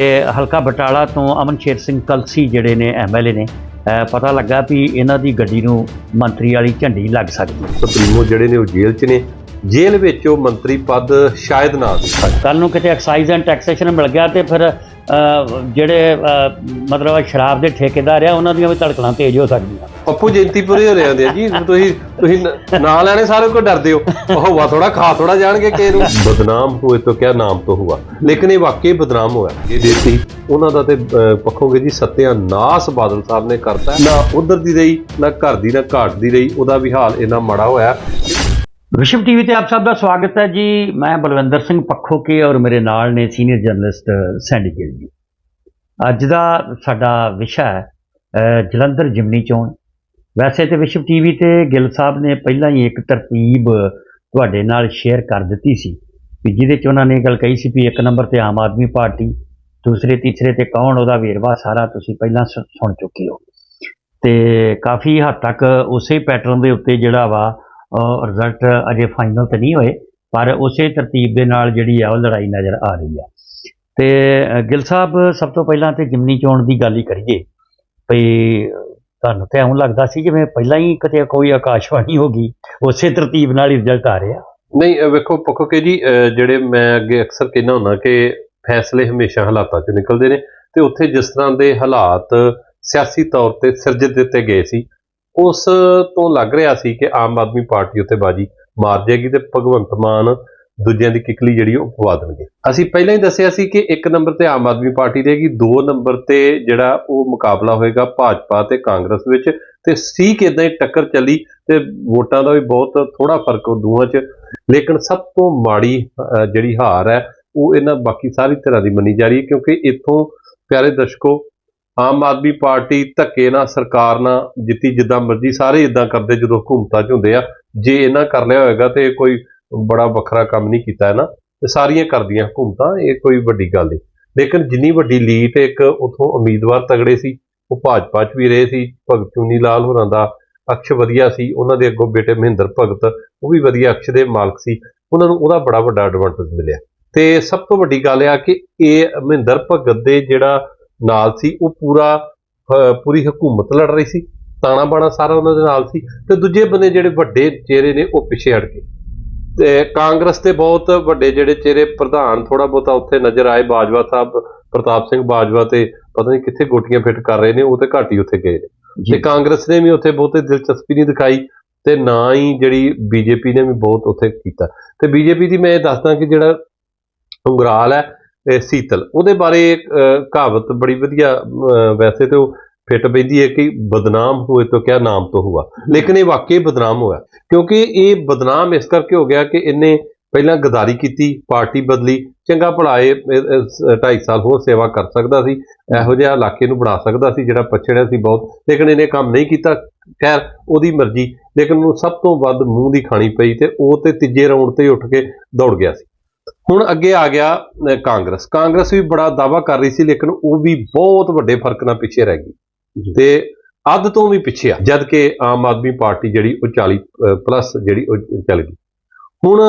ਇਹ ਹਲਕਾ ਬਟਾਲਾ ਤੋਂ ਅਮਨਸ਼ੇਰ ਸਿੰਘ ਕਲਸੀ ਜਿਹੜੇ ਨੇ ਐਮਐਲਏ ਨੇ ਪਤਾ ਲੱਗਾ ਵੀ ਇਹਨਾਂ ਦੀ ਗੱਡੀ ਨੂੰ ਮੰਤਰੀ ਵਾਲੀ ਝੰਡੀ ਲੱਗ ਸਕਦੀ ਹੈ। ਸੁਪਰੀਮੋ ਜਿਹੜੇ ਨੇ ਉਹ ਜੇਲ੍ਹ 'ਚ ਨੇ। ਜੇਲ੍ਹ ਵਿੱਚ ਉਹ ਮੰਤਰੀ ਪਦ ਸ਼ਾਇਦ ਨਾ ਦੇ ਕੱਲ ਨੂੰ ਕਿਤੇ ਐਕਸਾਈਜ਼ ਐਂਡ ਟੈਕਸੇਸ਼ਨ ਮਿਲ ਗਿਆ ਤੇ ਫਿਰ ਜਿਹੜੇ ਮਤਲਬ ਸ਼ਰਾਬ ਦੇ ਠੇਕੇਦਾਰ ਆ ਉਹਨਾਂ ਦੀਆਂ ਵੀ ਧੜਕਣਾਂ ਤੇਜ਼ ਹੋ ਸਕਦੀਆਂ। ਪੱਪੂ ਜੈਂਤੀਪੁਰੇ ਹੋ ਰਹੇ ਆ ਜੀ ਤੁਸੀਂ ਤੁਸੀਂ ਨ- ਨਾਂ ਲੈਣੇ ਸਾਰੇ ਕੋ ਡਰਦੇ ਹੋ। ਉਹ ਹਵਾ ਥੋੜਾ ਖਾ ਥੋੜਾ ਜਾਣਗੇ ਕਿ ਇਹਨੂੰ ਬਦਨਾਮ ਹੋਏ ਤਾਂ ਕਿਆ ਨਾਮ ਤੋਂ ਹੁਆ ਲੇਕਿਨ ਇਹ ਵਾਕਈ ਬਦਨਾਮ ਹੋਇਆ। ਇਹ ਦੇਤੀ ਉਹਨਾਂ ਦਾ ਤੇ ਪੱਖੋਗੇ ਜੀ ਸੱਤਿਆ ਨਾਸ ਬਾਦਲ ਸਾਹਿਬ ਨੇ ਕਰਤਾ। ਨਾ ਉਧਰ ਦੀ ਰਹੀ ਨਾ ਘਰ ਦੀ ਨਾ ਘਾਟ ਦੀ ਰਹੀ ਉਹਦਾ ਵੀ ਹਾਲ ਇੰਨਾ ਮਾੜਾ ਹੋਇਆ। ਵਿਸ਼ਵ ਟੀਵੀ ਤੇ ਆਪ ਸਭ ਦਾ ਸਵਾਗਤ ਹੈ ਜੀ। ਮੈਂ ਬਲਵਿੰਦਰ ਸਿੰਘ ਪੱਖੋਕੇ ਔਰ ਮੇਰੇ ਨਾਲ ਨੇ senior journalist Sandy Gill ji. ਅੱਜ ਦਾ ਸਾਡਾ ਵਿਸ਼ਾ ਹੈ ਜਲੰਧਰ ਜਿਮਨੀ ਚੋਣ। ਵੈਸੇ ਤੇ ਵਿਸ਼ਵ ਟੀਵੀ ਤੇ ਗਿੱਲ ਸਾਹਿਬ ਨੇ ਪਹਿਲਾਂ ਹੀ ਇੱਕ ਤਰਤੀਬ ਤੁਹਾਡੇ ਨਾਲ ਸ਼ੇਅਰ ਕਰ ਦਿੱਤੀ ਸੀ ਵੀ ਜਿਹਦੇ ਚ ਉਹਨਾਂ ਨੇ ਇਹ ਗੱਲ ਕਹੀ ਸੀ ਵੀ ਇੱਕ ਨੰਬਰ ਤੇ ਆਮ ਆਦਮੀ ਪਾਰਟੀ, ਦੂਸਰੇ, ਤੀਸਰੇ ਤੇ ਕੌਣ ਉਹਦਾ ਵੇਰਵਾ ਸਾਰਾ ਤੁਸੀਂ ਪਹਿਲਾਂ ਸੁ- ਸੁਣ ਚੁੱਕੇ ਹੋ। ਤੇ ਕਾਫੀ ਹੱਦ ਤੱਕ ਉਸੇ ਪੈਟਰਨ ਦੇ ਉੱਤੇ ਜਿਹੜਾ ਵਾ ਰਿਜ਼ਲਟ ਅਜੇ ਫਾਈਨਲ ਤਾਂ ਨਹੀਂ ਹੋਏ ਪਰ ਉਸੇ ਤਰਤੀਬ ਦੇ ਨਾਲ ਜਿਹੜੀ ਆ ਉਹ ਲੜਾਈ ਨਜ਼ਰ ਆ ਰਹੀ ਹੈ ਤੇ ਅ, ਗਿੱਲ ਸਾਹਿਬ ਸਭ ਤੋਂ ਪਹਿਲਾਂ ਤੇ ਜਿਮਨੀ ਚੋਣ ਦੀ ਗੱਲ ਹੀ ਕਰੀਏ ਭਈ ਤੁਹਾਨੂੰ ਤੇ ਐਉਂ ਲੱਗਦਾ ਸੀ ਜਿਵੇਂ ਪਹਿਲਾਂ ਹੀ ਕਿਤੇ ਕੋਈ ਆਕਾਸ਼ਵਾਣੀ ਹੋ ਗਈ ਉਸੇ ਤਰਤੀਬ ਨਾਲ ਹੀ ਰਿਜ਼ਲਟ ਆ ਰਿਹਾ। ਨਹੀਂ ਵੇਖੋ ਪੱਖੋ ਕੇ ਜੀ ਜਿਹੜੇ ਮੈਂ ਅੱਗੇ ਅਕਸਰ ਕਹਿੰਦਾ ਹੁੰਦਾ ਕਿ ਫੈਸਲੇ ਹਮੇਸ਼ਾ ਹਾਲਾਤਾਂ 'ਚ ਨਿਕਲਦੇ ਨੇ ਤੇ ਉੱਥੇ ਜਿਸ ਤਰ੍ਹਾਂ ਦੇ ਹਾਲਾਤ ਸਿਆਸੀ ਤੌਰ ਤੇ ਸਿਰਜਿਤ ਦਿੱਤੇ ਗਏ ਸੀ ਉਸ ਤੋਂ ਲੱਗ ਰਿਹਾ ਸੀ ਕਿ ਆਮ ਆਦਮੀ ਪਾਰਟੀ ਉੱਤੇ ਬਾਜੀ ਮਾਰ ਜਾਏਗੀ ਤੇ ਭਗਵੰਤ ਮਾਨ ਦੂਜਿਆਂ ਦੀ ਕਿਕਲੀ ਜਿਹੜੀ ਉਹ ਪਵਾ ਦੇਣਗੇ। ਅਸੀਂ ਪਹਿਲਾਂ ਹੀ ਦੱਸਿਆ ਸੀ ਕਿ ਇੱਕ ਨੰਬਰ ਤੇ ਆਮ ਆਦਮੀ ਪਾਰਟੀ ਰਹੇਗੀ, ਦੋ ਨੰਬਰ ਤੇ ਜਿਹੜਾ ਉਹ ਮੁਕਾਬਲਾ ਹੋਏਗਾ ਭਾਜਪਾ ਤੇ ਕਾਂਗਰਸ ਵਿੱਚ ਤੇ ਸੀ ਇਦਾਂ ਹੀ ਟੱਕਰ ਚੱਲੀ ਤੇ ਵੋਟਾਂ ਦਾ ਵੀ ਬਹੁਤ ਥੋੜਾ ਫ਼ਰਕ ਉਹ ਦੋਵਾਂ 'ਚ। ਲੇਕਿਨ ਸਭ ਤੋਂ ਮਾੜੀ ਜਿਹੜੀ ਹਾਰ ਹੈ, ਉਹ ਇਹਨਾਂ ਬਾਕੀ ਸਾਰੀ ਤਰ੍ਹਾਂ ਦੀ ਮੰਨੀ ਜਾ ਰਹੀ ਹੈ ਕਿਉਂਕਿ ਇੱਥੋਂ ਪਿਆਰੇ ਦਰਸ਼ਕੋ ਆਮ ਆਦਮੀ ਪਾਰਟੀ ਧੱਕੇ ਨਾਲ, ਸਰਕਾਰ ਨਾਲ ਜਿੱਤੀ, ਜਿੱਦਾਂ ਮਰਜ਼ੀ, ਸਾਰੇ ਇਦਾਂ ਕਰਦੇ ਜਦੋਂ ਹਕੂਮਤਾਂ 'ਚ ਹੁੰਦੇ ਆ। ਜੇ ਇਹਨਾਂ ਕਰ ਲਿਆ ਹੋਏਗਾ ਤੇ ਕੋਈ ਬੜਾ ਵੱਖਰਾ ਕੰਮ ਨਹੀਂ ਕੀਤਾ ਹੈ ਨਾ। ਤੇ ਸਾਰੀਆਂ ਕਰਦੀਆਂ ਹਕੂਮਤਾਂ, ਇਹ ਕੋਈ ਵੱਡੀ ਗੱਲ ਨਹੀਂ। ਲੇਕਿਨ ਜਿੰਨੀ ਵੱਡੀ ਲੀਟ ਇੱਕ ਉਥੋਂ ਉਮੀਦਵਾਰ ਤਗੜੇ ਸੀ, ਉਹ ਭਾਜਪਾ 'ਚ ਵੀ ਰਹੇ ਸੀ, ਭਗਤ ਚੂਨੀ ਲਾਲ ਹੋਰਾਂ ਦਾ ਅਕਸ਼ ਵਧੀਆ ਸੀ, ਉਹਨਾਂ ਦੇ ਅੱਗੋਂ ਬੇਟੇ ਮਹਿੰਦਰ ਭਗਤ, ਉਹ ਵੀ ਵਧੀਆ ਅਕਸ਼ ਦੇ ਮਾਲਕ ਸੀ। ਉਹਨਾਂ ਨੂੰ ਉਹਦਾ ਬੜਾ ਵੱਡਾ ਐਡਵਾਂਟੇਜ ਮਿਲਿਆ। ਤੇ ਸਭ ਤੋਂ ਵੱਡੀ ਗੱਲ ਆ ਕਿ ਇਹ ਮਹਿੰਦਰ ਭਗਤ ਦੇ ਜਿਹੜਾ ਨਾਲ ਸੀ ਉਹ ਪੂਰਾ ਪੂਰੀ ਹਕੂਮਤ ਲੜ ਰਹੀ ਸੀ ਤਾਣਾ ਬਾਣਾ ਸਾਰਾ ਉਹਨਾਂ ਦੇ ਨਾਲ ਸੀ ਤੇ ਦੂਜੇ ਬੰਨੇ ਜਿਹੜੇ ਵੱਡੇ ਚਿਹਰੇ ਨੇ ਉਹ ਪਿੱਛੇ ਹਟ ਗਏ। ਤੇ ਕਾਂਗਰਸ ਦੇ ਬਹੁਤ ਵੱਡੇ ਜਿਹੜੇ ਚਿਹਰੇ ਪ੍ਰਧਾਨ ਥੋੜਾ ਬਹੁਤਾ ਉੱਥੇ ਨਜ਼ਰ ਆਏ ਬਾਜਵਾ ਸਾਹਿਬ ਪ੍ਰਤਾਪ ਸਿੰਘ ਬਾਜਵਾ ਤੇ ਪਤਾ ਨਹੀਂ ਕਿੱਥੇ ਗੋਟੀਆਂ ਫਿੱਟ ਕਰ ਰਹੇ ਨੇ ਉਹ ਤੇ ਘਾਟੀ ਉੱਥੇ ਗਏ ਨੇ। ਤੇ ਕਾਂਗਰਸ ਨੇ ਵੀ ਉੱਥੇ ਬਹੁਤੇ ਦਿਲਚਸਪੀ ਨਹੀਂ ਦਿਖਾਈ ਤੇ ਨਾ ਹੀ ਜਿਹੜੀ ਬੀਜੇਪੀ ਨੇ ਵੀ ਬਹੁਤ ਉੱਥੇ ਕੀਤਾ। ਤੇ ਬੀਜੇਪੀ ਦੀ ਮੈਂ ਇਹ ਦੱਸਦਾ ਕਿ ਜਿਹੜਾ ਉਂਗਰਾਲ ਹੈ ਸੀਤਲ। ਉਹਦੇ ਬਾਰੇ ਕਹਾਵਤ ਬੜੀ ਵਧੀਆ ਵੈਸੇ ਤੇ ਉਹ ਫਿੱਟ ਪੈਂਦੀ ਹੈ ਕਿ ਬਦਨਾਮ ਹੋਏ ਤਾਂ ਕਿਆ ਨਾਮ ਤੋਂ ਹੁਆ। ਲੇਕਿਨ ਇਹ ਵਾਕਈ ਬਦਨਾਮ ਹੋਇਆ। ਕਿਉਂਕਿ ਇਹ ਬਦਨਾਮ ਇਸ ਕਰਕੇ ਹੋ ਗਿਆ ਕਿ ਇਹਨੇ ਪਹਿਲਾਂ ਗਦਾਰੀ ਕੀਤੀ, ਪਾਰਟੀ ਬਦਲੀ, ਚੰਗਾ ਭਲਾ ਇਹ 2.5 ਸਾਲ ਹੋਰ ਸੇਵਾ ਕਰ ਸਕਦਾ ਸੀ, ਇਹੋ ਜਿਹਾ ਇਲਾਕੇ ਨੂੰ ਬਣਾ ਸਕਦਾ ਸੀ ਜਿਹੜਾ ਪਛੜਿਆ ਸੀ ਬਹੁਤ, ਲੇਕਿਨ ਇਹਨੇ ਕੰਮ ਨਹੀਂ ਕੀਤਾ। ਖੈਰ, ਉਹਦੀ ਮਰਜ਼ੀ। ਲੇਕਿਨ ਉਹਨੂੰ ਸਭ ਤੋਂ ਵੱਧ ਮੂੰਹ ਦੀ ਖਾਣੀ ਪਈ ਤੇ ਉਹ ਤੇ ਤੀਜੇ ਰਾਉਂਡ ਤੇ ਉੱਠ ਕੇ ਦੌੜ ਗਿਆ ਸੀ। ਹੁਣ ਅੱਗੇ ਆ ਗਿਆ ਕਾਂਗਰਸ। ਕਾਂਗਰਸ ਵੀ ਬੜਾ ਦਾਵਾ ਕਰ ਰਹੀ ਸੀ ਲੇਕਿਨ ਉਹ ਵੀ ਬਹੁਤ ਵੱਡੇ ਫ਼ਰਕ ਨਾਲ ਪਿੱਛੇ ਰਹਿ ਗਈ। ਤੇ ਅੱਧ ਤੋਂ ਵੀ ਪਿੱਛੇ ਆ ਜਦ ਕਿ ਆਮ ਆਦਮੀ ਪਾਰਟੀ ਜਿਹੜੀ ਉਹ 40 ਪਲੱਸ ਜਿਹੜੀ ਉਹ ਚੱਲ ਗਈ। ਹੁਣ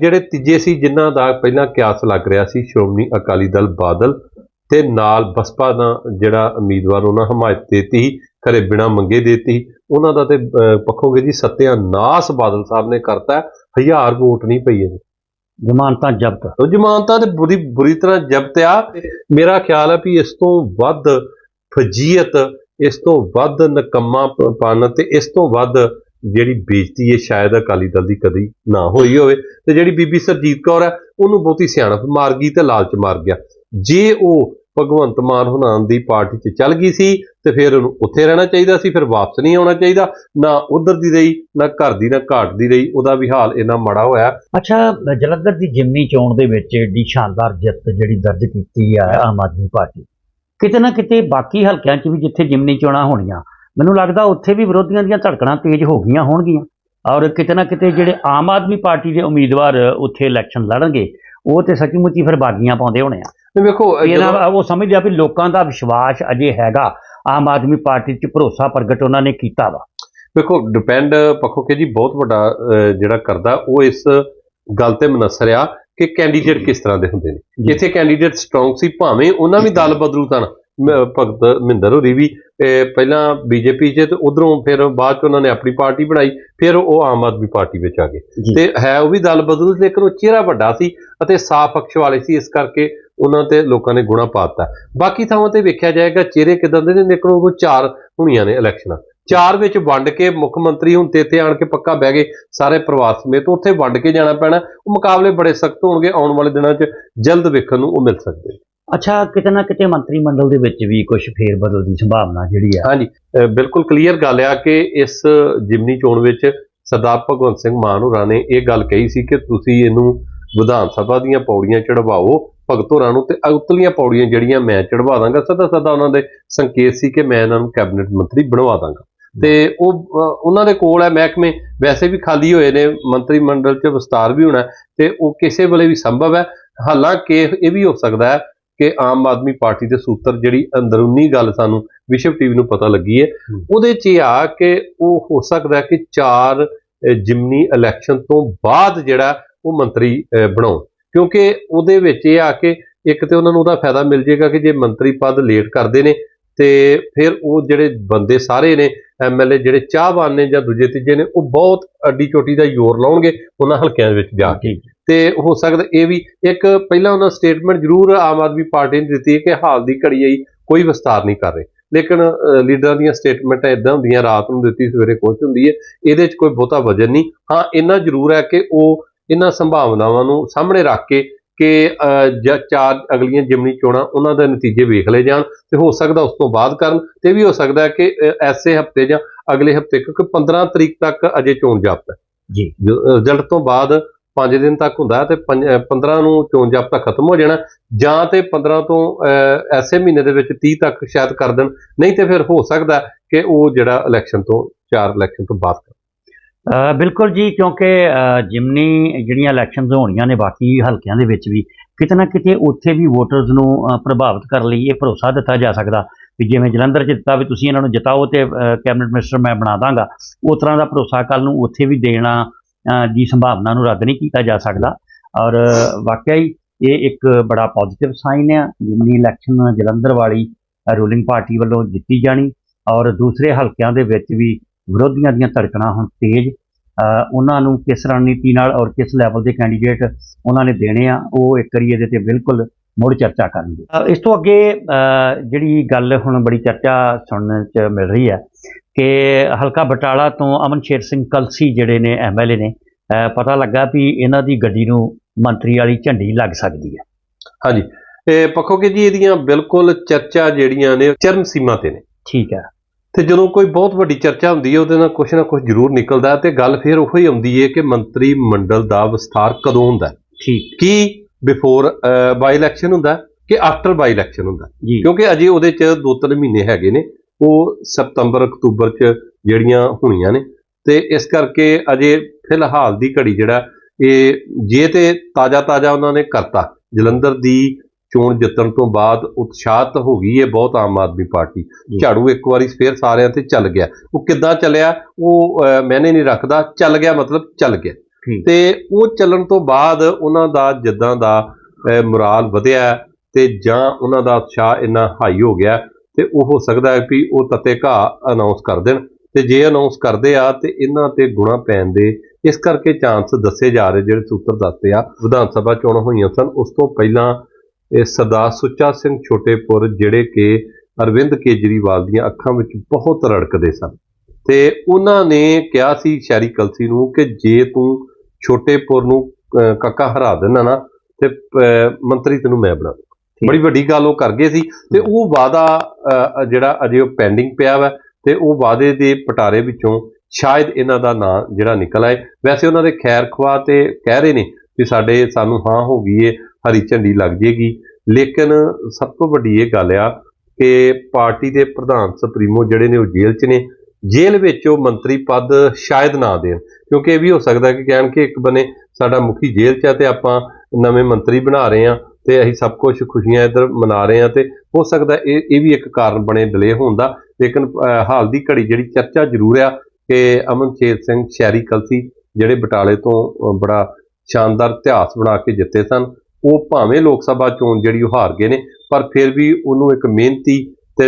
ਜਿਹੜੇ ਤੀਜੇ ਸੀ ਜਿਨ੍ਹਾਂ ਦਾ ਪਹਿਲਾਂ ਕਿਆਸ ਲੱਗ ਰਿਹਾ ਸੀ ਸ਼੍ਰੋਮਣੀ ਅਕਾਲੀ ਦਲ ਬਾਦਲ ਤੇ ਨਾਲ ਬਸਪਾ ਦਾ ਜਿਹੜਾ ਉਮੀਦਵਾਰ ਉਹਨਾਂ ਹਮਾਇਤ ਦੇਤੀ ਖਰੇ ਬਿਨਾ ਮੰਗੇ ਦੇਤੀ। ਉਹਨਾਂ ਦਾ ਤੇ ਪੱਖੋਗੇ ਜੀ ਸੱਤਿਆ ਨਾਸ ਬਾਦਲ ਸਾਹਿਬ ਨੇ ਕਰਤਾ ਹਜ਼ਾਰ ਵੋਟ ਨਹੀਂ ਪਈ ਹੈ ਜ਼ਮਾਨਤਾਂ ਜ਼ਬਤ। ਉਹ ਜ਼ਮਾਨਤਾਂ ਤੇ ਬੁਰੀ ਬੁਰੀ ਤਰ੍ਹਾਂ ਜ਼ਬਤ ਆ। ਮੇਰਾ ਖਿਆਲ ਹੈ ਵੀ ਇਸ ਤੋਂ ਵੱਧ ਫਜੀਅਤ, ਇਸ ਤੋਂ ਵੱਧ ਨਕਮਾ ਪਨ ਤੇ ਇਸ ਤੋਂ ਵੱਧ ਜਿਹੜੀ ਬੇਇੱਜ਼ਤੀ ਹੈ ਸ਼ਾਇਦ ਅਕਾਲੀ ਦਲ ਦੀ ਕਦੀ ਨਾ ਹੋਈ ਹੋਵੇ। ਤੇ ਜਿਹੜੀ ਬੀਬੀ ਸਰਜੀਤ ਕੌਰ ਹੈ ਉਹਨੂੰ ਬਹੁਤੀ ਸਿਆਣਪ ਮਾਰ ਗਈ ਤੇ ਲਾਲਚ ਮਾਰ ਗਿਆ। ਜੇ ਉਹ ਭਗਵੰਤ ਮਾਨ ਹੁਣਾਂ ਦੀ ਪਾਰਟੀ 'ਚ ਚੱਲ ਗਈ ਸੀ ਤੇ ਫਿਰ ਉਹਨੂੰ ਉੱਥੇ ਰਹਿਣਾ ਚਾਹੀਦਾ ਸੀ, ਫਿਰ ਵਾਪਸ ਨਹੀਂ ਆਉਣਾ ਚਾਹੀਦਾ, ਨਾ ਉਧਰ ਦੀ ਰਹੀ, ਨਾ ਘਰ ਦੀ, ਨਾ ਘਾਟ ਦੀ ਰਹੀ, ਉਹਦਾ ਵੀ ਹਾਲ ਇੰਨਾ ਮਾੜਾ ਹੋਇਆ। ਅੱਛਾ, ਜਲੰਧਰ ਦੀ ਜਿਮਨੀ ਚੋਣ ਦੇ ਵਿੱਚ ਏਡੀ ਸ਼ਾਨਦਾਰ ਜਿੱਤ ਜਿਹੜੀ ਦਰਜ ਕੀਤੀ ਆ ਆਮ ਆਦਮੀ ਪਾਰਟੀ। ਕਿਤੇ ਨਾ ਕਿਤੇ ਬਾਕੀ ਹਲਕਿਆਂ 'ਚ ਵੀ ਜਿੱਥੇ ਜਿਮਨੀ ਚੋਣਾਂ ਹੋਣੀਆਂ, ਮੈਨੂੰ ਲੱਗਦਾ ਉੱਥੇ ਵੀ ਵਿਰੋਧੀਆਂ ਦੀਆਂ ਧੜਕਣਾਂ ਤੇਜ਼ ਹੋ ਗਈਆਂ ਹੋਣਗੀਆਂ। ਔਰ ਕਿਤੇ ਨਾ ਕਿਤੇ ਜਿਹੜੇ ਆਮ ਆਦਮੀ ਪਾਰਟੀ ਦੇ ਉਮੀਦਵਾਰ ਉੱਥੇ ਇਲੈਕਸ਼ਨ ਲੜਨਗੇ, ਉਹ ਤੇ ਸੱਚੀ ਮੁੱਚੀ ਫਿਰ ਬਾਗੀਆਂ ਪਾਉਂਦੇ ਹੋਣੇ ਆ। ਵੇਖੋ ਇਹਨਾਂ ਜਦੋਂ- ਉਹ ਸਮਝਦੇ ਆ ਵੀ ਲੋਕਾਂ ਦਾ ਵਿਸ਼ਵਾਸ ਅਜੇ ਹੈਗਾ ਆਮ ਆਦਮੀ ਪਾਰਟੀ 'ਚ ਭਰੋਸਾ ਪ੍ਰਗਟ ਉਹਨਾਂ ਨੇ ਕੀਤਾ ਵਾ। ਵੇਖੋ ਡਿਪੈਂਡ ਪੱਖੋ ਕਿ ਜੀ ਬਹੁਤ ਵੱਡਾ ਜਿਹੜਾ ਕਰਦਾ ਉਹ ਇਸ ਗੱਲ ਤੇ ਮਨਸਰ ਆ ਕਿ ਕੈਂਡੀਡੇਟ ਕਿਸ ਤਰ੍ਹਾਂ ਦੇ ਹੁੰਦੇ ਨੇ। ਜੀ। ਇੱਥੇ ਕੈਂਡੀਡੇਟ ਸਟਰੋਂਗ ਸੀ ਭਾਵੇਂ ਉਹਨਾਂ ਵੀ ਦਲ ਬਦਲੂ ਤਾਂ ਭਗਤ ਮਹਿੰਦਰ ਹੋਰੀ ਵੀ ਪਹਿਲਾਂ ਬੀਜੇਪੀ 'ਚ ਤੇ ਉਧਰੋਂ ਫਿਰ ਬਾਅਦ 'ਚ ਉਹਨਾਂ ਨੇ ਆਪਣੀ ਪਾਰਟੀ ਬਣਾਈ ਫਿਰ ਉਹ ਆਮ ਆਦਮੀ ਪਾਰਟੀ ਵਿੱਚ ਆ ਗਏ। ਤੇ ਹੈ ਉਹ ਵੀ ਦਲ ਬਦਲੂ ਲੇਕਿਨ ਉਹ ਚਿਹਰਾ ਵੱਡਾ ਸੀ ਅਤੇ ਸਾਫ਼ ਅਕਸ਼ ਵਾਲੇ ਸੀ ਇਸ ਕਰਕੇ ਉਹਨਾਂ ਤੇ ਲੋਕਾਂ ਨੇ ਗੁਣਾ ਪਾਤਾ ਬਾਕੀ ਥਾਵਾਂ ਤੇ ਵੇਖਿਆ ਜਾਏਗਾ ਚਿਹਰੇ ਕਿਦਾਂ ਦੇ ਨੇ? ਲੇਕਿਨ ਉਹ ਚਾਰ ਹੋਣੀਆਂ ਨੇ ਇਲੈਕਸ਼ਨਾਂ ਚਾਰ ਵਿੱਚ ਵੰਡ ਕੇ ਮੁੱਖ ਮੰਤਰੀ ਹੁਣ ਤੇ ਇੱਥੇ ਆਣ ਕੇ ਪੱਕਾ ਬਹਿ ਗਏ ਸਾਰੇ ਪ੍ਰਵਾਸ ਸਮੇਤ। ਉੱਥੇ ਵੰਡ ਕੇ ਜਾਣਾ ਪੈਣਾ। ਉਹ ਮੁਕਾਬਲੇ ਬੜੇ ਸਖਤ ਹੋਣਗੇ। ਆਉਣ ਵਾਲੇ ਦਿਨਾਂ 'ਚ ਜਲਦ ਵੇਖਣ ਨੂੰ ਉਹ ਮਿਲ ਸਕਦੇ ਅੱਛਾ ਕਿਤੇ ਨਾ ਕਿਤੇ ਮੰਤਰੀ ਮੰਡਲ ਦੇ ਵਿੱਚ ਵੀ ਕੁਝ ਫੇਰ ਬਦਲ ਦੀ ਸੰਭਾਵਨਾ ਜਿਹੜੀ ਆ। ਹਾਂਜੀ। ਬਿਲਕੁਲ ਕਲੀਅਰ ਗੱਲ ਆ ਕਿ ਇਸ ਜਿਮਨੀ ਚੋਣ ਵਿੱਚ ਸਰਦਾਰ ਭਗਵੰਤ ਸਿੰਘ ਮਾਨ ਹੋਰਾਂ ਨੇ ਇਹ ਗੱਲ ਕਹੀ ਸੀ ਕਿ ਤੁਸੀਂ ਇਹਨੂੰ ਵਿਧਾਨ ਸਭਾ ਦੀਆਂ ਪੌੜੀਆਂ ਚੜਵਾਓ ਭਗਤ ਹੋਰਾਂ ਨੂੰ ਤੇ ਉਤਲੀਆਂ ਪੌੜੀਆਂ ਜਿਹੜੀਆਂ ਮੈਂ ਚੜਵਾ ਦਾਂਗਾ ਸਦਾ ਸਦਾ ਉਹਨਾਂ ਦੇ ਸੰਕੇਤ ਸੀ ਕਿ ਮੈਂ ਇਹਨਾਂ ਨੂੰ ਕੈਬਨਿਟ ਮੰਤਰੀ ਬਣਵਾ ਦਾਂਗਾ। ਤੇ ਉਹ ਉਹਨਾਂ ਦੇ ਕੋਲ ਹੈ ਮਹਿਕਮੇ ਵੈਸੇ ਵੀ ਖਾਲੀ ਹੋਏ ਨੇ ਮੰਤਰੀ ਮੰਡਲ 'ਚ ਵਿਸਤਾਰ ਵੀ ਹੋਣਾ ਤੇ ਉਹ ਕਿਸੇ ਵੇਲੇ ਵੀ ਸੰਭਵ ਹੈ। ਹਾਲਾਂਕਿ ਇਹ ਵੀ ਹੋ ਸਕਦਾ ਹੈ ਕਿ ਆਮ ਆਦਮੀ ਪਾਰਟੀ ਦੇ ਸੂਤਰ ਜਿਹੜੀ ਅੰਦਰੂਨੀ ਗੱਲ ਸਾਨੂੰ ਵਿਸ਼ਵ ਟੀਵੀ ਨੂੰ ਪਤਾ ਲੱਗੀ ਹੈ ਉਹਦੇ 'ਚ ਇਹ ਆ ਕਿ ਉਹ ਹੋ ਸਕਦਾ ਹੈ ਕਿ ਚਾਰ ਜਿਮਨੀ ਇਲੈਕਸ਼ਨ ਤੋਂ ਬਾਅਦ ਜਿਹੜਾ ਉਹ ਮੰਤਰੀ ਬਣਾਉਣ। ਕਿਉਂਕਿ ਉਹਦੇ ਵਿੱਚ ਇਹ ਆ ਕਿ ਇੱਕ ਤੇ ਉਹਨਾਂ ਨੂੰ ਉਹਦਾ ਫਾਇਦਾ ਮਿਲ ਜਾਏਗਾ ਕਿ ਜੇ ਮੰਤਰੀ ਪਦ ਲੇਟ ਕਰਦੇ ਨੇ ਤੇ ਫਿਰ ਉਹ ਜਿਹੜੇ ਬੰਦੇ ਸਾਰੇ ਨੇ ਐਮਐਲਏ ਜਿਹੜੇ ਚਾਹਵਾਨ ਨੇ ਜਾਂ ਦੂਜੇ ਤੀਜੇ ਨੇ ਉਹ ਬਹੁਤ ਅੱਡੀ ਚੋਟੀ ਦਾ ਜ਼ੋਰ ਲਾਉਣਗੇ ਉਹਨਾਂ ਹਲਕਿਆਂ ਦੇ ਵਿੱਚ ਜਾ ਕੇ। ਤੇ ਹੋ ਸਕਦਾ ਇਹ ਵੀ ਇੱਕ ਪਹਿਲਾਂ ਉਹਨਾਂ ਸਟੇਟਮੈਂਟ ਜ਼ਰੂਰ ਆਮ ਆਦਮੀ ਪਾਰਟੀ ਨੇ ਦਿੱਤੀ ਹੈ ਕਿ ਹਾਲ ਦੀ ਘੜੀ ਆਈ ਕੋਈ ਵਿਸਤਾਰ ਨਹੀਂ ਕਰ ਰਹੇ। ਲੇਕਿਨ ਲੀਡਰਾਂ ਦੀਆਂ ਸਟੇਟਮੈਂਟਾਂ ਇਦਾਂ ਹੁੰਦੀਆਂ ਰਾਤ ਨੂੰ ਦਿੱਤੀ ਸਵੇਰੇ ਕੁਝ ਹੁੰਦੀ ਹੈ ਇਹਦੇ 'ਚ ਕੋਈ ਬਹੁਤਾ ਵਜਨ ਨਹੀਂ। ਹਾਂ ਇੰਨਾ ਜ਼ਰੂਰ ਹੈ ਕਿ ਉਹ ਇਹਨਾਂ ਸੰਭਾਵਨਾਵਾਂ ਨੂੰ ਸਾਹਮਣੇ ਰੱਖ ਕੇ ਕਿ ਜਾਂ ਚਾਰ ਅਗਲੀਆਂ ਜਿਮਨੀ ਚੋਣਾਂ ਉਹਨਾਂ ਦੇ ਨਤੀਜੇ ਵੇਖ ਲਏ ਜਾਣ ਤੇ ਹੋ ਸਕਦਾ ਉਸ ਤੋਂ ਬਾਅਦ ਕਰਨ ਤੇ ਵੀ ਹੋ ਸਕਦਾ ਕਿ ਐਸੇ ਹਫ਼ਤੇ ਜਾਂ ਅਗਲੇ ਹਫ਼ਤੇ ਕਿਉਂਕਿ 15 ਤਰੀਕ ਤੱਕ ਅਜੇ ਚੋਣ ਜਾਪਦਾ ਜੀ। ਰਿਜ਼ਲਟ ਤੋਂ ਬਾਅਦ 5 ਦਿਨ ਤੱਕ ਹੁੰਦਾ ਤੇ ਪੰਜ- ਅਹ 15 ਨੂੰ ਚੋਣ ਜਾਬਤਾ ਖਤਮ ਹੋ ਜਾਣਾ ਜਾਂ ਤੇ 15 ਤੋਂ ਐਸੇ ਮਹੀਨੇ ਦੇ ਵਿੱਚ 30 ਤੱਕ ਸ਼ਾਇਦ ਕਰ ਦੇਣ। ਨਹੀਂ ਤੇ ਫਿਰ ਹੋ ਸਕਦਾ ਕਿ ਉਹ ਜਿਹੜਾ ਇਲੈਕਸ਼ਨ ਤੋਂ ਚਾਰ ਇਲੈਕਸ਼ਨ ਤੋਂ ਬਾਅਦ ਬਿਲਕੁਲ ਜੀ, ਕਿਉਂਕਿ ਜਿਮਨੀ ਜਿਹੜੀਆਂ ਇਲੈਕਸ਼ਨਸ ਹੋਣੀਆਂ ਨੇ ਬਾਕੀ ਹਲਕਿਆਂ ਦੇ ਵਿੱਚ ਵੀ, ਕਿਤੇ ਨਾ ਕਿਤੇ ਉੱਥੇ ਵੀ ਵੋਟਰਸ ਨੂੰ ਪ੍ਰਭਾਵਿਤ ਕਰਨ ਲਈ ਇਹ ਭਰੋਸਾ ਦਿੱਤਾ ਜਾ ਸਕਦਾ ਵੀ ਜਿਵੇਂ ਜਲੰਧਰ 'ਚ ਦਿੱਤਾ ਵੀ ਤੁਸੀਂ ਇਹਨਾਂ ਨੂੰ ਜਿਤਾਓ ਤੇ ਕੈਬਨਿਟ ਮਿਨਿਸਟਰ ਮੈਂ ਬਣਾ ਦਾਂਗਾ, ਉਸ ਤਰ੍ਹਾਂ ਦਾ ਭਰੋਸਾ ਕੱਲ ਨੂੰ ਉੱਥੇ ਵੀ ਦੇਣਾ ਦੀ ਸੰਭਾਵਨਾ ਨੂੰ ਰੱਦ ਨਹੀਂ ਕੀਤਾ ਜਾ ਸਕਦਾ। ਔਰ ਵਾਕਿਆ ਹੀ ਇਹ ਇੱਕ ਬੜਾ ਪੋਜ਼ਿਟਿਵ ਸਾਈਨ ਹੈ ਜਿਮਨੀ ਇਲੈਕਸ਼ਨ ਜਲੰਧਰ ਵਾਲੀ ਰੂਲਿੰਗ ਪਾਰਟੀ ਵੱਲੋਂ ਜਿੱਤੀ ਜਾਣੀ, ਔਰ ਦੂਸਰੇ ਹਲਕਿਆਂ ਦੇ ਵਿੱਚ ਵੀ ਵਿਰੋਧੀਆਂ ਦੀਆਂ ਧੜਕਣਾਂ ਹੁਣ ਤੇਜ਼ ਉਹਨਾਂ ਨੂੰ ਕਿਸ ਰਣਨੀਤੀ ਨਾਲ ਔਰ ਕਿਸ ਲੈਵਲ ਦੇ ਕੈਂਡੀਡੇਟ ਉਹਨਾਂ ਨੇ ਦੇਣੇ ਆ ਉਹ ਇੱਕ ਵਾਰੀ ਇਹਦੇ ਤੇ ਬਿਲਕੁਲ ਮੁੜ ਚਰਚਾ ਕਰਨਗੇ। ਇਸ ਤੋਂ ਅੱਗੇ ਜਿਹੜੀ ਗੱਲ ਹੁਣ ਬੜੀ ਚਰਚਾ ਸੁਣਨ ਚ ਮਿਲ ਰਹੀ ਹੈ ਕਿ ਹਲਕਾ ਬਟਾਲਾ ਤੋਂ ਅਮਨਸ਼ੇਰ ਸਿੰਘ ਕਲਸੀ ਜਿਹੜੇ ਨੇ ਐਮਐਲਏ ਨੇ ਪਤਾ ਲੱਗਾ ਵੀ ਇਹਨਾਂ ਦੀ ਗੱਡੀ ਨੂੰ ਮੰਤਰੀ ਵਾਲੀ ਝੰਡੀ ਲੱਗ ਸਕਦੀ ਹੈ। ਹਾਂਜੀ। ਇਹ ਪੱਖੋਗੇ ਜੀ ਇਹਦੀਆਂ ਬਿਲਕੁਲ ਚਰਚਾ ਜਿਹੜੀਆਂ ਨੇ ਚਰਮ ਸੀਮਾ ਤੇ ਨੇ। ਠੀਕ ਹੈ। ਤੇ ਜਦੋਂ ਕੋਈ ਬਹੁਤ ਵੱਡੀ ਚਰਚਾ ਹੁੰਦੀ ਹੈ ਉਹਦੇ ਨਾਲ ਕੁਝ ਨਾ ਕੁਝ ਜ਼ਰੂਰ ਨਿਕਲਦਾ ਤੇ ਗੱਲ ਫਿਰ ਉਹੋ ਹੀ ਆਉਂਦੀ ਹੈ ਕਿ ਮੰਤਰੀ ਮੰਡਲ ਦਾ ਵਿਸਥਾਰ ਕਦੋਂ ਹੁੰਦਾ ਹੈ। ਠੀਕ। ਕੀ ਬਿਫੋਰ ਬਾਈ ਇਲੈਕਸ਼ਨ ਹੁੰਦਾ ਕਿ ਆਫਟਰ ਬਾਈ ਇਲੈਕਸ਼ਨ ਹੁੰਦਾ ਕਿਉਂਕਿ ਅਜੇ ਉਹਦੇ ਚ ਦੋ ਤਿੰਨ ਮਹੀਨੇ ਹੈਗੇ ਨੇ ਉਹ ਸਤੰਬਰ ਅਕਤੂਬਰ ਚ ਜਿਹੜੀਆਂ ਹੋਣੀਆਂ ਨੇ ਤੇ ਇਸ ਕਰਕੇ ਅਜੇ ਫਿਲਹਾਲ ਦੀ ਘੜੀ ਜਿਹੜਾ ਇਹ ਜੇ ਤੇ ਤਾਜ਼ਾ ਤਾਜ਼ਾ ਉਹਨਾਂ ਨੇ ਕਰਤਾ ਜਲੰਧਰ ਦੀ ਚੋਣ ਜਿੱਤਣ ਤੋਂ ਬਾਅਦ ਉਤਸ਼ਾਹਤ ਹੋ ਗਈ ਹੈ ਬਹੁਤ ਆਮ ਆਦਮੀ ਪਾਰਟੀ। ਝਾੜੂ ਇੱਕ ਵਾਰੀ ਫੇਰ ਸਾਰਿਆਂ ਤੇ ਚੱਲ ਗਿਆ। ਉਹ ਕਿੱਦਾਂ ਚੱਲਿਆ? ਉਹ ਮੈਨੇ ਨਹੀਂ ਰੱਖਦਾ। ਚੱਲ ਗਿਆ ਮਤਲਬ ਚੱਲ ਗਿਆ। ਤੇ ਉਹ ਚੱਲਣ ਤੋਂ ਬਾਅਦ ਉਹਨਾਂ ਦਾ ਜਿੱਦਾਂ ਦਾ ਮੁਰਾਲ ਵਧਿਆ ਤੇ ਜਾਂ ਉਹਨਾਂ ਦਾ ਉਤਸ਼ਾਹ ਇੰਨਾ ਹਾਈ ਹੋ ਗਿਆ ਤੇ ਉਹ ਹੋ ਸਕਦਾ ਹੈ ਵੀ ਉਹ ਤਤੇ ਘਾਹ ਅਨਾਉਂਸ ਕਰ ਦੇਣ। ਤੇ ਜੇ ਅਨਾਉਂਸ ਕਰਦੇ ਆ ਤੇ ਇਹਨਾਂ ਤੇ ਗੁਣਾ ਪੈਣ ਦੇ ਇਸ ਕਰਕੇ ਚਾਂਸ ਦੱਸੇ ਜਾ ਰਹੇ ਜਿਹੜੇ ਸੂਤਰ ਦੱਸਦੇ ਆ। ਵਿਧਾਨ ਸਭਾ ਚੋਣਾਂ ਹੋਈਆਂ ਸਨ। ਉਸ ਤੋਂ ਪਹਿਲਾਂ ਇਹ ਸਰਦਾਰ ਸੁੱਚਾ ਸਿੰਘ ਛੋਟੇਪੁਰ ਜਿਹੜੇ ਕਿ ਅਰਵਿੰਦ ਕੇਜਰੀਵਾਲ ਦੀਆਂ ਅੱਖਾਂ ਵਿੱਚ ਬਹੁਤ ਰੜਕਦੇ ਸਨ। ਤੇ ਉਹਨਾਂ ਨੇ ਕਿਹਾ ਸੀ ਸ਼ੈਰੀ ਕਲਸੀ ਨੂੰ ਕਿ ਜੇ ਤੂੰ ਛੋਟੇਪੁਰ ਨੂੰ ਕਾਕਾ ਹਰਾ ਦੇਣਾ ਨਾ ਤੇ ਮੰਤਰੀ ਤੈਨੂੰ ਮੈਂ ਬਣਾ ਬੜੀ ਵੱਡੀ ਗੱਲ ਉਹ ਕਰ ਗਏ ਸੀ। ਤੇ ਉਹ ਵਾਦਾ ਜਿਹੜਾ ਅਜੇ ਉਹ ਪੈਂਡਿੰਗ ਪਿਆ ਵਾ ਤੇ ਉਹ ਵਾਅਦੇ ਦੇ ਪਟਾਰੇ ਵਿੱਚੋਂ ਸ਼ਾਇਦ ਇਹਨਾਂ ਦਾ ਨਾਂ ਜਿਹੜਾ ਨਿਕਲ ਆਏ। ਵੈਸੇ ਉਹਨਾਂ ਦੇ ਖੈਰ ਖਵਾ ਤੇ ਕਹਿ ਰਹੇ ਨੇ ਕਿ ਸਾਡੇ ਸਾਨੂੰ ਹਾਂ ਹੋ ਗਈ ਏ ਹਰੀ ਝੰਡੀ ਲੱਗ ਜੇਗੀ। ਲੇਕਿਨ ਸਭ ਤੋਂ ਵੱਡੀ ਇਹ ਗੱਲ ਆ ਕਿ ਪਾਰਟੀ ਦੇ ਪ੍ਰਧਾਨ ਸੁਪਰੀਮੋ ਜਿਹੜੇ ਨੇ ਉਹ ਜੇਲ੍ਹ 'ਚ ਨੇ। ਜੇਲ੍ਹ ਵਿੱਚ ਉਹ ਮੰਤਰੀ ਪਦ ਸ਼ਾਇਦ ਨਾ ਦੇਣ, ਕਿਉਂਕਿ ਇਹ ਵੀ ਹੋ ਸਕਦਾ ਕਿ ਕਹਿਣ ਕਿ ਇੱਕ ਬਨੇ ਸਾਡਾ ਮੁਖੀ ਜੇਲ੍ਹ 'ਚ ਆ ਤੇ ਆਪਾਂ ਨਵੇਂ ਮੰਤਰੀ ਬਣਾ ਰਹੇ ਆ ਤੇ ਅਸੀਂ ਸਭ ਕੁਝ ਖੁਸ਼ੀਆਂ ਇੱਧਰ ਮਨਾ ਰਹੇ ਆ ਤੇ ਹੋ ਸਕਦਾ ਇਹ ਇਹ ਵੀ ਇੱਕ ਕਾਰਨ ਬਣੇ ਡਿਲੇ ਹੋਣ ਦਾ। ਲੇਕਿਨ ਹਾਲ ਦੀ ਘੜੀ ਜਿਹੜੀ ਚਰਚਾ ਜ਼ਰੂਰ ਆ ਕਿ ਅਮਨਚੇਤ ਸਿੰਘ ਸ਼ੈਰੀ ਕਲਸੀ ਜਿਹੜੇ ਬਟਾਲੇ ਤੋਂ ਬੜਾ ਸ਼ਾਨਦਾਰ ਇਤਿਹਾਸ ਬਣਾ ਕੇ ਜਿੱਤੇ ਸਨ। ਉਹ ਭਾਵੇਂ ਲੋਕ ਸਭਾ ਚੋਣ ਜਿਹੜੀ ਉਹ ਹਾਰ ਗਏ ਨੇ ਪਰ ਫਿਰ ਵੀ ਉਹਨੂੰ ਇੱਕ ਮਿਹਨਤੀ ਤੇ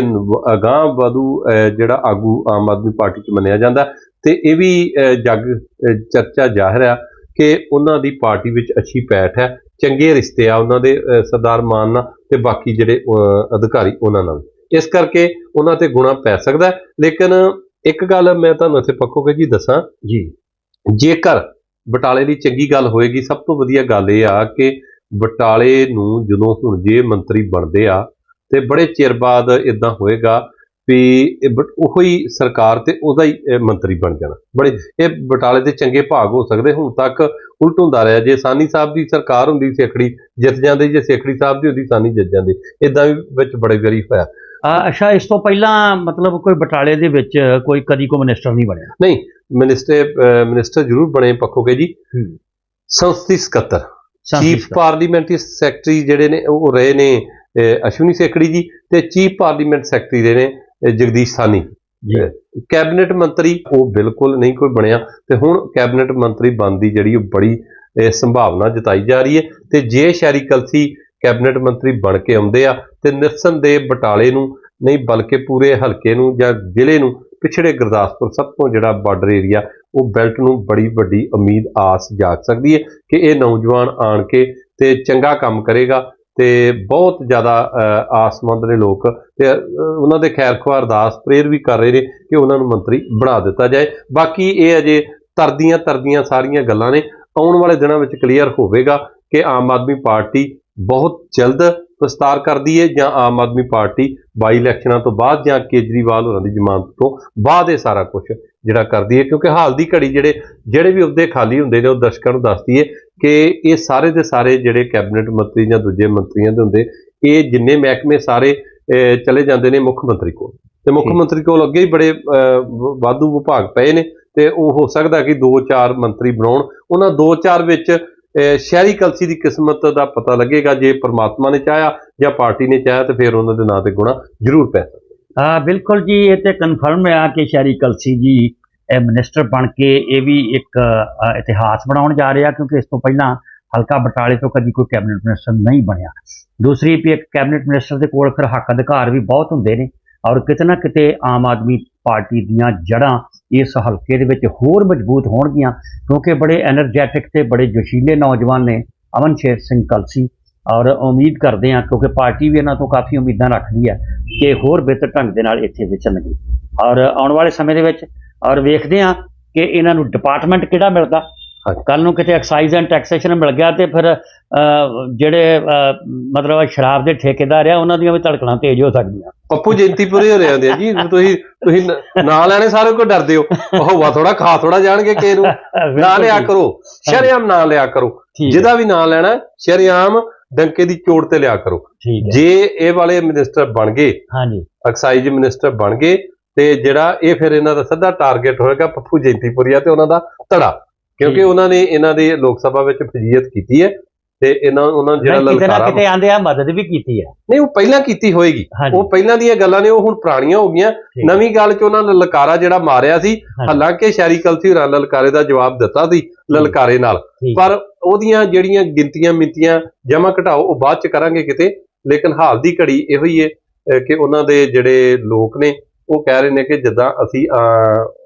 ਅਗਾਹ ਵਧੂ ਜਿਹੜਾ ਆਗੂ ਆਮ ਆਦਮੀ ਪਾਰਟੀ ਚ ਮੰਨਿਆ ਜਾਂਦਾ। ਤੇ ਇਹ ਵੀ ਜੱਗ ਚਰਚਾ ਜ਼ਾਹਿਰ ਆ ਕਿ ਉਹਨਾਂ ਦੀ ਪਾਰਟੀ ਵਿੱਚ ਅੱਛੀ ਪੈਠ ਹੈ ਚੰਗੇ ਰਿਸ਼ਤੇ ਆ ਉਹਨਾਂ ਦੇ ਸਰਦਾਰ ਮਾਨ ਨਾਲ ਤੇ ਬਾਕੀ ਜਿਹੜੇ ਅਧਿਕਾਰੀ ਉਹਨਾਂ ਨਾਲ। ਇਸ ਕਰਕੇ ਉਹਨਾਂ ਤੇ ਗੁਣਾ ਪੈ ਸਕਦਾ। ਲੇਕਿਨ ਇੱਕ ਗੱਲ ਮੈਂ ਤੁਹਾਨੂੰ ਇੱਥੇ ਪੱਕੋਗੇ ਜੀ ਦੱਸਾਂ। ਜੀ। ਜੇਕਰ ਬਟਾਲੇ ਦੀ ਚੰਗੀ ਗੱਲ ਹੋਏਗੀ ਸਭ ਤੋਂ ਵਧੀਆ ਗੱਲ ਇਹ ਆ ਕਿ ਬਟਾਲੇ ਨੂੰ ਜਦੋਂ ਹੁਣ ਜੇ ਮੰਤਰੀ ਬਣਦੇ ਆ ਤੇ ਬੜੇ ਚਿਰ ਬਾਅਦ ਇਦਾਂ ਹੋਏਗਾ ਵੀ ਉਹੋ ਹੀ ਸਰਕਾਰ ਤੇ ਉਹਦਾ ਹੀ ਮੰਤਰੀ ਬਣ ਜਾਣਾ। ਬੜੇ ਇਹ ਬਟਾਲੇ ਦੇ ਚੰਗੇ ਭਾਗ ਹੋ ਸਕਦੇ ਹੁਣ ਤੱਕ ਉਲਟ ਹੁੰਦਾ ਰਿਹਾ। ਜੇ ਸਾਨੀ ਸਾਹਿਬ ਦੀ ਸਰਕਾਰ ਹੁੰਦੀ ਸੇਖੜੀ ਜਿੱਤ ਜਾਂਦੇ ਜੇ ਸੇਖੜੀ ਸਾਹਿਬ ਦੀ ਹੁੰਦੀ ਸਾਨੀ ਜਿੱਤ ਜਾਂਦੇ। ਇਦਾਂ ਵੀ ਵਿੱਚ ਬੜੇ ਵਾਰੀ ਹੋਇਆ। ਅੱਛਾ ਇਸ ਤੋਂ ਪਹਿਲਾਂ ਮਤਲਬ ਕੋਈ ਬਟਾਲੇ ਦੇ ਵਿੱਚ ਕੋਈ ਕਦੀ ਕੋ ਮਿਨਿਸਟਰ ਨਹੀਂ ਬਣਿਆ? ਨਹੀਂ ਮਿਨਿਸਟਰ ਮਿਨਿਸਟਰ ਜ਼ਰੂਰ ਬਣੇ ਪੱਖੋਗੇ ਜੀ। ਸੰਸਦੀ ਸਕੱਤਰ। ਚੀਫ ਪਾਰਲੀਮੈਂਟਰੀ ਸੈਕਟਰੀ ਜਿਹੜੇ ਨੇ ਉਹ ਰਹੇ ਨੇ ਅਸ਼ਵਨੀ ਸੇਖੜੀ ਜੀ ਤੇ ਚੀਫ ਪਾਰਲੀਮੈਂਟ ਸੈਕਟਰੀ ਰਹੇ ਨੇ ਜਗਦੀਸ਼ ਸਾਨੀ ਕੈਬਨਿਟ ਮੰਤਰੀ ਉਹ ਬਿਲਕੁਲ ਨਹੀਂ ਕੋਈ ਬਣਿਆ ਤੇ ਹੁਣ ਕੈਬਨਿਟ ਮੰਤਰੀ ਬਣਨ ਦੀ ਜਿਹੜੀ ਉਹ ਬੜੀ ਸੰਭਾਵਨਾ ਜਤਾਈ ਜਾ ਰਹੀ ਹੈ ਤੇ ਜੇ ਸ਼ਹਿਰੀ ਕਲਸੀ ਕੈਬਨਿਟ ਮੰਤਰੀ ਬਣ ਕੇ ਆਉਂਦੇ ਆ ਤੇ ਨਿਰਸੰਦੇਹ ਬਟਾਲੇ ਨੂੰ ਨਹੀਂ ਬਲਕਿ ਪੂਰੇ ਹਲਕੇ ਨੂੰ ਜਾਂ ਜ਼ਿਲ੍ਹੇ ਨੂੰ ਪਿਛੜੇ ਗੁਰਦਾਸਪੁਰ ਸਭ ਤੋਂ ਜਿਹੜਾ ਬਾਰਡਰ ਏਰੀਆ ਉਹ ਬੈਲਟ ਨੂੰ ਬੜੀ ਵੱਡੀ ਉਮੀਦ ਆਸ ਜਾਗ ਸਕਦੀ ਹੈ ਕਿ ਇਹ ਨੌਜਵਾਨ ਆਣ ਕੇ ਤੇ ਚੰਗਾ ਕੰਮ ਕਰੇਗਾ ਤੇ ਬਹੁਤ ਜ਼ਿਆਦਾ ਆਸਮੰਦ ਨੇ ਲੋਕ ਤੇ ਉਹਨਾਂ ਦੇ ਖੈਰ ਖੁਆਰ ਅਰਦਾਸ ਪ੍ਰੇਰ ਵੀ ਕਰ ਰਹੇ ਨੇ ਕਿ ਉਹਨਾਂ ਨੂੰ ਮੰਤਰੀ ਬਣਾ ਦਿੱਤਾ ਜਾਏ। ਬਾਕੀ ਇਹ ਅਜੇ ਤਰਦੀਆਂ ਤਰਦੀਆਂ ਸਾਰੀਆਂ ਗੱਲਾਂ ਨੇ। ਆਉਣ ਵਾਲੇ ਦਿਨਾਂ ਵਿੱਚ ਕਲੀਅਰ ਹੋਵੇਗਾ ਕਿ ਆਮ ਆਦਮੀ ਪਾਰਟੀ ਬਹੁਤ ਜਲਦ ਵਿਸਤਾਰ ਕਰਦੀ ਹੈ ਜਾਂ ਆਮ ਆਦਮੀ ਪਾਰਟੀ ਬਾਈ ਇਲੈਕਸ਼ਨਾਂ ਤੋਂ ਬਾਅਦ ਜਾਂ ਕੇਜਰੀਵਾਲ ਹੋਰਾਂ ਦੀ ਜ਼ਮਾਨਤ ਤੋਂ ਬਾਅਦ ਇਹ ਸਾਰਾ ਕੁਝ ਜਿਹੜਾ ਕਰਦੀ ਹੈ ਕਿਉਂਕਿ ਹਾਲ ਦੀ ਘੜੀ ਜਿਹੜੇ ਜਿਹੜੇ ਵੀ ਅਹੁਦੇ ਖਾਲੀ ਹੁੰਦੇ ਨੇ ਉਹ ਦਰਸ਼ਕਾਂ ਨੂੰ ਦੱਸਦੀ ਹੈ ਕਿ ਇਹ ਸਾਰੇ ਦੇ ਸਾਰੇ ਜਿਹੜੇ ਕੈਬਨਿਟ ਮੰਤਰੀ ਜਾਂ ਦੂਜੇ ਮੰਤਰੀਆਂ ਦੇ ਹੁੰਦੇ ਇਹ ਜਿੰਨੇ ਮਹਿਕਮੇ ਸਾਰੇ ਚਲੇ ਜਾਂਦੇ ਨੇ ਮੁੱਖ ਮੰਤਰੀ ਕੋਲ ਤੇ ਮੁੱਖ। ਮੰਤਰੀ ਕੋਲ ਅੱਗੇ ਹੀ ਬੜੇ ਵਾਧੂ ਵਿਭਾਗ ਪਏ ਨੇ ਤੇ ਉਹ ਹੋ ਸਕਦਾ ਕਿ 2-4 ਮੰਤਰੀ ਬਣਾਉਣ ਉਹਨਾਂ 2-4 ਵਿੱਚ ਸ਼ਹਿਰੀ ਕਲਸੀ ਦੀ ਕਿਸਮਤ ਦਾ ਪਤਾ ਲੱਗੇਗਾ ਜੇ ਪਰਮਾਤਮਾ ਨੇ ਚਾਹਿਆ ਜਾਂ ਪਾਰਟੀ ਨੇ ਚਾਹਿਆ ਤੇ ਫਿਰ ਉਹਨਾਂ ਦੇ ਨਾਂ ਤੇ ਗੁਣਾ ਜ਼ਰੂਰ ਪੈ ਸਕਦਾ। ਹਾਂ, ਬਿਲਕੁਲ ਜੀ, ਇਹ ਤੇ ਕਨਫਰਮ ਆ ਕਿ ਸ਼ਹਿਰੀ ਕਲਸੀ ਜੀ, ਇਹ ਮਿਨਿਸਟਰ ਬਣ ਕੇ ਇਹ ਵੀ ਇੱਕ ਇਤਿਹਾਸ ਬਣਾਉਣ ਜਾ ਰਿਹਾ ਕਿਉਂਕਿ ਇਸ ਤੋਂ ਪਹਿਲਾਂ ਹਲਕਾ ਬਟਾਲੇ ਤੋਂ ਕਦੀ ਕੋਈ ਕੈਬਨਿਟ ਮਿਨਿਸਟਰ ਨਹੀਂ ਬਣਿਆ। ਦੂਸਰੀ ਵੀ ਇੱਕ ਕੈਬਨਿਟ ਮਿਨਿਸਟਰ ਦੇ ਕੋਲ ਫਿਰ ਹੱਕ ਅਧਿਕਾਰ ਵੀ ਬਹੁਤ ਹੁੰਦੇ ਨੇ ਔਰ ਕਿਤੇ ਨਾ ਕਿਤੇ ਆਮ ਆਦਮੀ ਪਾਰਟੀ ਦੀਆਂ ਜੜ੍ਹਾਂ ਇਸ ਹਲਕੇ ਦੇ ਵਿੱਚ ਹੋਰ ਮਜ਼ਬੂਤ ਹੋਣਗੀਆਂ, ਕਿਉਂਕਿ ਬੜੇ એનર્ਜੈਟਿਕ ਤੇ ਬੜੇ ਜੋਸ਼ੀਲੇ ਨੌਜਵਾਨ ਨੇ ਅਮਨ ਸ਼ੇਰ ਸਿੰਘ ਕਲਸੀ। ਔਰ ਉਮੀਦ ਕਰਦੇ ਹਾਂ, ਕਿਉਂਕਿ ਪਾਰਟੀ ਵੀ ਇਹਨਾਂ ਤੋਂ ਕਾਫੀ ਉਮੀਦਾਂ ਰੱਖਦੀ ਹੈ ਕਿ ਹੋਰ ਬਿਹਤਰ ਢੰਗ ਦੇ ਨਾਲ ਇੱਥੇ ਵਿਚਰਨਗੇ। ਔਰ ਆਉਣ ਵਾਲੇ ਸਮੇਂ ਦੇ ਵਿੱਚ, ਔਰ ਵੇਖਦੇ ਹਾਂ ਕਿ ਇਹਨਾਂ ਨੂੰ ਡਿਪਾਰਟਮੈਂਟ ਕਿਹੜਾ ਮਿਲਦਾ ਕੱਲ ਨੂੰ ਕਿਤੇ ਐਕਸਾਈਜ਼ ਐਂਡ ਟੈਕਸੇਸ਼ਨ ਮਿਲ ਗਿਆ ਤੇ ਫਿਰ ਜਿਹੜੇ ਮਤਲਬ ਸ਼ਰਾਬ ਦੇ ਠੇਕੇਦਾਰ ਆ ਉਹਨਾਂ ਦੀਆਂ ਵੀ ਧੜਕਣਾਂ ਤੇਜ਼ ਹੋ ਸਕਦੀਆਂ। ਪੱਪੂ ਜੈਂਤੀਪੁਰੇ ਹੋ ਰਹੇ ਆ ਜੀ। ਤੁਸੀਂ ਤੁਸੀਂ ਨ- ਲੈਣੇ ਸਾਰੇ ਕੋ ਡਰਦੇ ਹੋ। ਹਵਾ ਥੋੜਾ ਖਾ ਥੋੜਾ ਜਾਣਗੇ ਕਿ ਨੂੰ। ਨਾਂ ਲਿਆ ਕਰੋ। ਸ਼ਰੇਆਮ ਨਾਂ ਲਿਆ ਕਰੋ। ਜਿਹਦਾ ਵੀ ਨਾਂ ਲੈਣਾ ਸ਼ਰੇਆਮ ਡੰਕੇ ਦੀ ਚੋੜ ਤੇ ਲਿਆ ਕਰੋ। ਜੇ ਇਹ ਵਾਲੇ ਮਿਨਿਸਟਰ ਬਣ ਗਏ ਹਾਂਜੀ। ਐਕਸਾਈਜ਼ ਮਿਨਿਸਟਰ ਬਣ ਗਏ ਤੇ ਜਿਹੜਾ ਇਹ ਫਿਰ ਇਹਨਾਂ ਦਾ ਸਿੱਧਾ ਟਾਰਗੇਟ ਹੋਏਗਾ ਪੱਪੂ ਜੈਂਤੀਪੁਰੀਆ ਤੇ ਉਹਨਾਂ ਦਾ ਧੜਾ। ਕਿਉਂਕਿ। ਉਹਨਾਂ ਨੇ ਇਹਨਾਂ ਦੇ ਲੋਕ ਸਭਾ ਵਿੱਚ ਫਜ਼ੀਅਤ ਕੀਤੀ ਹੈ ਤੇ ਇਹਨਾਂ ਉਹਨਾਂ ਜਿਹੜਾ ਲਲਕਾਰਾ ਕਿਤੇ ਆਂਦੇ ਆ ਮਦਦ ਵੀ ਕੀਤੀ ਹੈ। ਨਹੀਂ ਉਹ ਪਹਿਲਾਂ ਕੀਤੀ ਹੋਏਗੀ। ਉਹ ਪਹਿਲਾਂ ਦੀਆਂ ਗੱਲਾਂ ਨੇ ਉਹ ਹੁਣ ਪੁਰਾਣੀਆਂ ਹੋ ਗਈਆਂ। ਨਵੀਂ ਗੱਲ 'ਚ ਉਹਨਾਂ ਨੇ ਲਲਕਾਰਾ ਜਿਹੜਾ ਮਾਰਿਆ ਸੀ। ਹਾਲਾਂਕਿ ਸ਼ਹਿਰੀ ਕਲਸੀ ਹੋਰਾਂ ਲਲਕਾਰੇ ਦਾ ਜਵਾਬ ਦਿੱਤਾ ਸੀ ਲਲਕਾਰੇ ਨਾਲ। ਪਰ ਉਹਦੀਆਂ ਜਿਹੜੀਆਂ ਗਿਣਤੀਆਂ ਮਿੰਤੀਆਂ ਜਮਾ ਘਟਾਓ ਉਹ ਬਾਅਦ 'ਚ ਕਰਾਂਗੇ ਕਿਤੇ। ਲੇਕਿਨ ਹਾਲ ਦੀ ਘੜੀ ਇਹੋ ਹੀ ਹੈ ਕਿ ਉਹਨਾਂ ਦੇ ਜਿਹੜੇ ਲੋਕ ਨੇ ਉਹ ਕਹਿ ਰਹੇ ਨੇ ਕਿ ਜਿੱਦਾਂ ਅਸੀਂ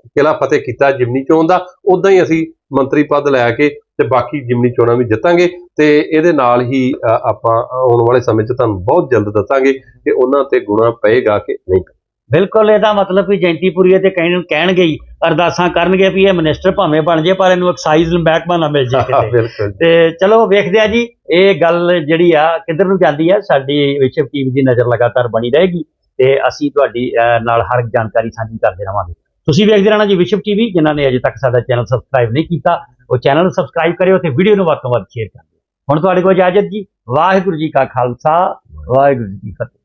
ਕਿਲ੍ਹਾ ਫਤਿਹ ਕੀਤਾ ਜਿਮਨੀ ਚੋਣ ਦਾ ਉਦਾਂ ਹੀ ਅਸੀਂ ਮੰਤਰੀ ਪਦ ਲੈ ਕੇ ਤੇ ਬਾਕੀ ਜਿਮਨੀ ਚੋਣਾਂ ਵੀ ਜਿੱਤਾਂਗੇ ਤੇ ਇਹਦੇ ਨਾਲ ਹੀ ਆਪਾਂ ਆਉਣ ਵਾਲੇ ਸਮੇਂ 'ਚ ਤੁਹਾਨੂੰ ਬਹੁਤ ਜਲਦ ਦੱਸਾਂਗੇ ਕਿ ਉਹਨਾਂ ਤੇ ਗੁਣਾ ਪਏਗਾ ਕਿ ਨਹੀਂ। ਬਿਲਕੁਲ ਇਹਦਾ ਮਤਲਬ ਵੀ ਜੈਂਤੀਪੁਰੀਏ ਤੇ ਕਹਿਣ ਕਹਿਣਗੇ ਹੀ ਅਰਦਾਸਾਂ ਕਰਨਗੇ ਵੀ ਇਹ ਮਿਨਿਸਟਰ ਭਾਵੇਂ ਬਣ ਜੇ ਪਰ ਇਹਨੂੰ ਐਕਸਾਈਜ਼ ਮਹਿਕਮਾ ਨਾ ਮਿਲ ਜੇ ਕਿਤੇ। ਬਿਲਕੁਲ। ਤੇ ਚਲੋ ਵੇਖਦੇ ਆ ਜੀ ਇਹ ਗੱਲ ਜਿਹੜੀ ਆ ਕਿੱਧਰ ਨੂੰ ਜਾਂਦੀ ਆ ਸਾਡੀ ਵਿਸ਼ਵ ਟੀਵੀ ਦੀ ਨਜ਼ਰ ਲਗਾਤਾਰ ਬਣੀ ਰਹੇਗੀ। ਤੇ ਅਸੀਂ ਤੁਹਾਡੀ ਨਾਲ ਹਰ ਜਾਣਕਾਰੀ ਸਾਂਝੀ ਕਰਦੇ ਰਵਾਂਗੇ ਤੁਸੀਂ ਵੇਖਦੇ ਰਹਿਣਾ ਜੀ ਵਿਸ਼ਵ ਟੀਵੀ, ਜਿਨ੍ਹਾਂ ਨੇ ਅਜੇ ਤੱਕ ਸਾਡਾ ਚੈਨਲ ਸਬਸਕ੍ਰਾਈਬ ਨਹੀਂ ਕੀਤਾ, ਉਹ ਚੈਨਲ ਨੂੰ ਸਬਸਕ੍ਰਾਈਬ ਕਰਿਓ ਤੇ ਵੀਡੀਓ ਨੂੰ ਵੱਧ ਤੋਂ ਵੱਧ ਸ਼ੇਅਰ ਕਰਿਓ। ਹੁਣ ਤੁਹਾਡੇ ਕੋਲ ਇਜਾਜ਼ਤ ਜੀ, ਵਾਹਿਗੁਰੂ ਜੀ ਕਾ ਖਾਲਸਾ, ਵਾਹਿਗੁਰੂ ਜੀ ਕੀ ਫਤਿਹ।